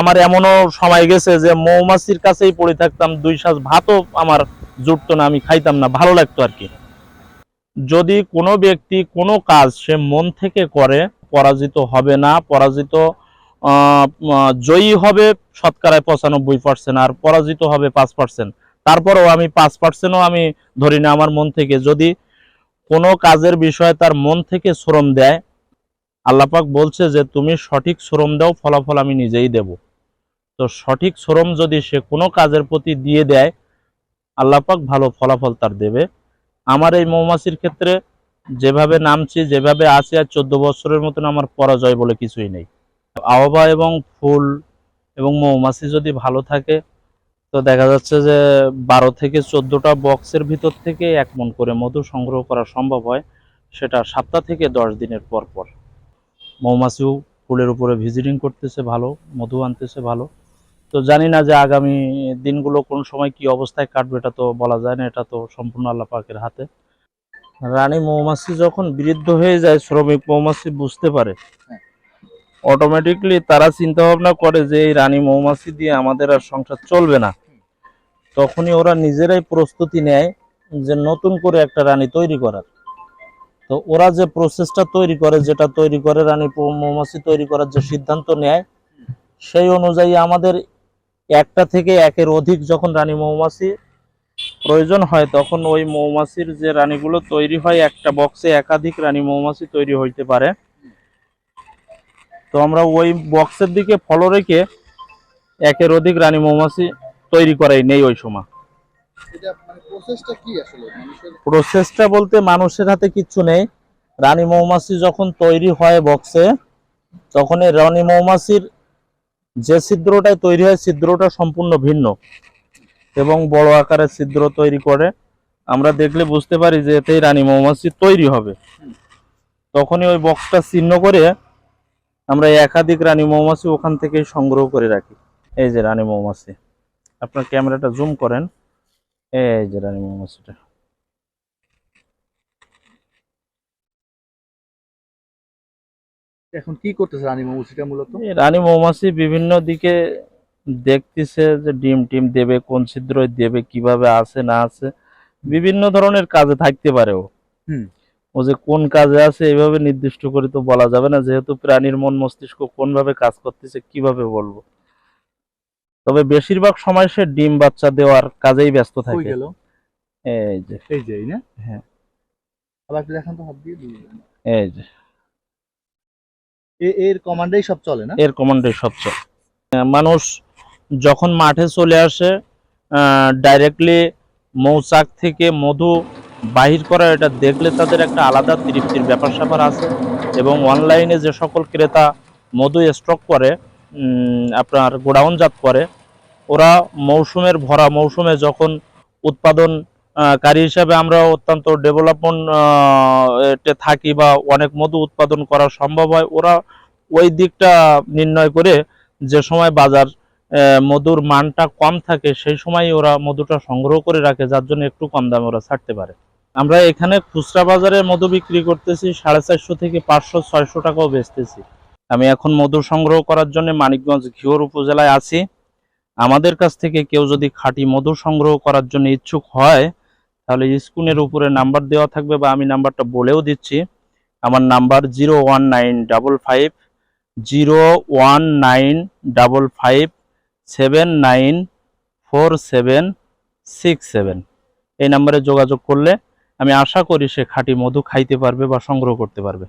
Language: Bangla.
আমার এমনও সময় গেছে যে মৌমাছির কাছেই পড়ে থাকতাম, দুই সাজ ভাতও আমার জুটতো না, আমি খাইতাম না, ভালো লাগতো আর কি। যদি কোনো ব্যক্তি কোনো কাজ সে মন থেকে করে, পরাজিত হবে না, পরাজিত জয়ী হবে শতকরায় পঁচানব্বই পার্সেন্ট আর পরাজিত হবে পাঁচ পার্সেন্ট তারপরেও আমি পাঁচ পার্সেন্টও আমি ধরি না আমার মন থেকে। যদি কোনো কাজের বিষয়ে তার মন থেকে শ্রম দেয়, আল্লাপাক বলছে যে, তুমি সঠিক শ্রম দাও, ফলাফল আমি নিজেই দেব। তো সঠিক শ্রম যদি সে কোনো কাজের প্রতি দিয়ে দেয় আল্লাপাক ভালো ফলাফল তার দেবে। আমার এই মৌমাছির ক্ষেত্রে যেভাবে নামছি, যেভাবে আছি আর চোদ্দ বছরের মতন আমার পরাজয় বলে কিছুই নেই। আবহাওয়া এবং ফুল এবং মৌমাছি যদি ভালো থাকে, তো দেখা যাচ্ছে যে বারো থেকে চোদ্দোটা বক্সের ভিতর থেকে এক মন করে মধু সংগ্রহ করা সম্ভব হয়, সেটা সপ্তাহ থেকে দশ দিনের পর পর। মৌমাছিও ফুলের উপরে ভিজিটিং করতেছে ভালো, মধু আনতেছে ভালো। তো জানি না যে আগামী দিনগুলো কোন সময় কি অবস্থায় কাটবে, এটা তো বলা যায় না, এটা তো সম্পূর্ণ আল্লাহ পাকের হাতে। রানী মৌমাছি যখন বৃদ্ধ হয়ে যায়, শ্রমিক মৌমাছি বুঝতে পারে। অটোমেটিকলি তারা চিন্তা ভাবনা করে যে এই রানী মৌমাছি দিয়ে আমাদের আর সংসার চলবে না। তখনই ওরা নিজেরাই প্রস্তুতি নেয় যে নতুন করে একটা রানী তৈরি করার। তো ওরা যে প্রসেসটা তৈরি করে, যেটা তৈরি করে রানী মৌমাছি তৈরি করার যে সিদ্ধান্ত নেয়, সেই অনুযায়ী আমাদের একটা থেকে একের অধিক যখন রানী মৌমাছি প্রয়োজন হয় তখন ওই মৌমাছির যে রানীগুলো তৈরি হয় একটা বক্সে একাধিক রানী মৌমাছি তৈরি হইতে পারে। তো আমরা ওই বক্সের দিকে ফলো রেখে একের অধিক রানী মৌমাছি তৈরি করাই নেই ওই সময়। মানে প্রসেসটা প্রসেসটা বলতে মানুষের হাতে কিচ্ছু নেই। রানী মৌমাছি যখন তৈরি হয় বক্সে তখন এই রানী মৌমাছির যে ছিদ্রটায় তৈরি হয়, ছিদ্রটা সম্পূর্ণ ভিন্ন এবং বড় আকারের ছিদ্র তৈরি করে। আমরা দেখলে বুঝতে পারি যে এতেই রানী মৌমাছি তৈরি হবে। তখনই ওই বক্সটা চিহ্ন করে আমরা একাধিক রানী মৌমাছি ওখান থেকেই সংগ্রহ করে রাখি। এই যে রানী মৌমাছি। আপনার ক্যামেরাটা জুম করেন। এই যে রানী মৌমাছিটা। এখন কি করতেছে রানী মৌমাছিটা মূলত? রানী মৌমাছি বিভিন্ন দিকে দেখতেছে যে ডিম টিম দেবে কোন ছিদ্র দেবে কীভাবে আছে না আছে। বিভিন্ন ধরনের কাজে থাকতে পারে ও। ও যে কোন কাজে আছে এইভাবে নির্দিষ্ট করে তো বলা যাবে না। যেহেতু প্রাণীর মন মস্তিষ্ক কোনভাবে কাজ করতেছে কীভাবে বলব। তবে বেশিরভাগ সময় সে ডিম বাচ্চা দেওয়ার কাজেই ব্যস্ত থাকে। এই যে। এই যে না? হ্যাঁ। আবার দেখান তো হাত দিয়ে দিয়ে। এই যে। এর কমান্ডেই সব চলে না? এর কমান্ডে সবচেয়ে মানুষ যখন মাঠে চলে আসে ডাইরেক্টলি মৌচাক থেকে মধু বাহির করা, এটা দেখলে তাদের একটা আলাদা তৃপ্তির ব্যাপার স্যাপার আছে এবং অনলাইনে যে সকল ক্রেতা মধু স্টক করে আপনার গোডাউনজাত করে, ওরা মৌসুমের ভরা মৌসুমে যখন উৎপাদন কারী হিসাবে আমরা অত্যন্ত ডেভেলপমেন্ট থাকি বা অনেক মধু উৎপাদন করা সম্ভব হয়। ওরা ওই দিকটা নির্ণয় করে যে সময় বাজার মধুর মানটা কম থাকে সেই সময় ওরা মধুটা সংগ্রহ করে রাখে, যার জন্য একটু কম দামে ওরা ছাড়তে পারে। আমরা এখানে খুচরা বাজারে মধু বিক্রি করতেছি, সাড়ে চারশো থেকে পাঁচশো, ছয়শো টাকাও বেচতেছি। আমি এখন মধু সংগ্রহ করার জন্য মানিকগঞ্জ ঘিওর উপজেলায় আছি। আমাদের কাছ থেকে কেউ যদি খাঁটি মধু সংগ্রহ করার জন্য ইচ্ছুক হয় তাহলে স্ক্রিনের উপরে নাম্বার দেওয়া থাকবে বা আমি নাম্বারটা বলেও দিচ্ছি। আমার number zero one nine double five, zero one nine double five, seven nine four seven six seven. এই নাম্বারে যোগাযোগ করলে আমি আশা করি সে খাঁটি মধু খাইতে পারবে বা সংগ্রহ করতে পারবে।